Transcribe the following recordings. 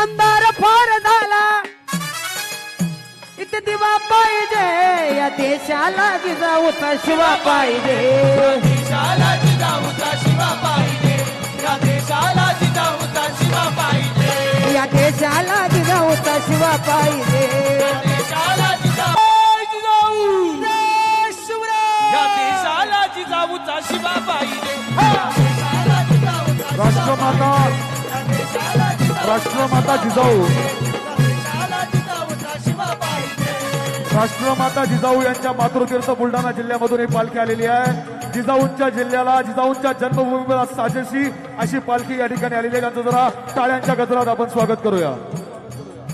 अंधार फार झाला. इथे दिवा पाहिजे या देशाला जिजाऊचा शिवा पाहिजे. देशाला जिजाऊचा शिवा पाहिजे. या देशाला जिजाऊचा शिवा पाहिजे. या देशाला जिजाऊचा शिवा पाहिजे. देशाला शिवा पाहिजे. राष्ट्रमाता. राष्ट्रमाता जिजाऊ. राष्ट्रमाता जिजाऊ यांच्या मातृतीर्थ बुलढाणा जिल्ह्यामधून ही पालखी आलेली आहे. जिजाऊंच्या जिल्ह्याला जिजाऊंच्या जन्मभूमीला साजेशी अशी पालखी या ठिकाणी आलेली आहे. त्यांचं जरा टाळ्यांच्या गजरात आपण स्वागत करूया.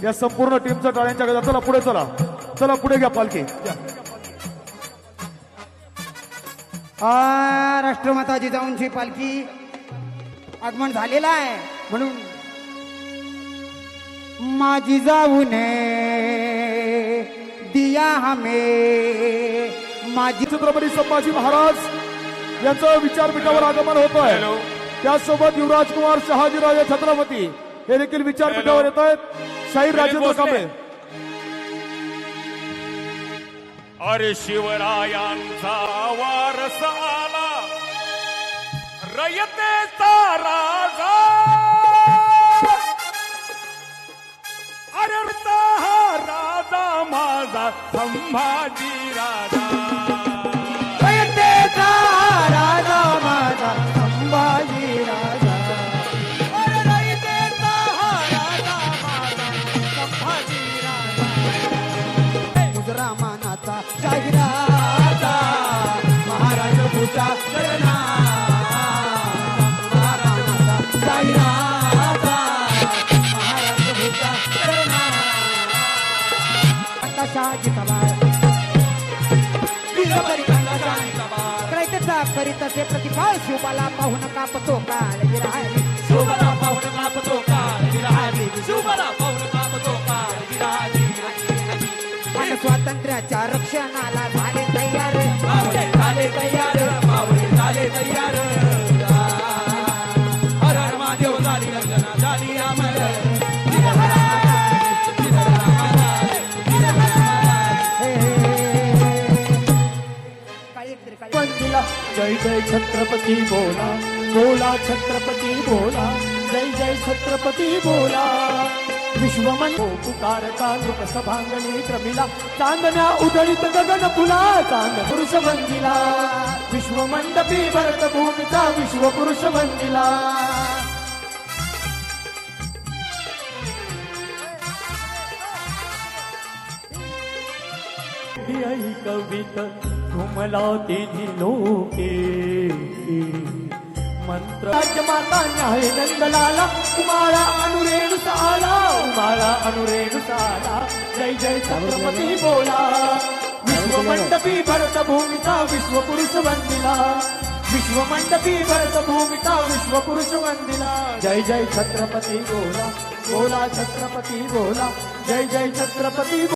या संपूर्ण टीमचं टाळ्यांच्या गजरात. चला पुढे चला. चला पुढे घ्या पालखी. राष्ट्रमाता जिजाऊंची पालखी आगमन झालेला आहे. म्हणून माझी जाऊने दिया हमे. माझी छत्रपती संभाजी महाराज यांचं विचारपीठावर आगमन होत आहे त्याचसोबत युवराज कुमार शहाजीराजे छत्रपती हे देखील विचारपीठावर येत आहेत शाहीर राजेंद्र कांबळे अरे शिवरायांचा वारस आला. रयतेचा माझा संभाजी राजा। पैतेचा राजा माझा संभाजी राजा। मुजरा मानाचा शाहिराजा महाराज भूषा आता करीतसे प्रतिफळ शिवबाला पाहून कापतो कापतो कापतो आणि स्वातंत्र्याच्या रक्षणाला झाले तयार. झाले तयार. जय छत्रपती बोला बोला छत्रपती बोला, जय जय छत्रपती बोला। विश्वमन पुकारता नृप सभांगणी क्रमिला चांदण्या उदळीत गगन फुला, चाँद पुरुष वंदिला विश्वमंडपी भरत भूमीचा विश्व पुरुष वंदिला कवित घुमला तिन्ही लोके मंत्र माता न्याय नंदलाला उमाळा अनुरेण साला उमाळा अनुरेण साला. जय जय छत्रपती बोला. विश्वमंडपी भरत भूमिका विश्वपुरुष वंदिला विश्वमंडपी भरत भूमिका विश्वपुरुष वंदिला जय जय छत्रपती बोला बोला छत्रपती बोला. जय जय छत्रपती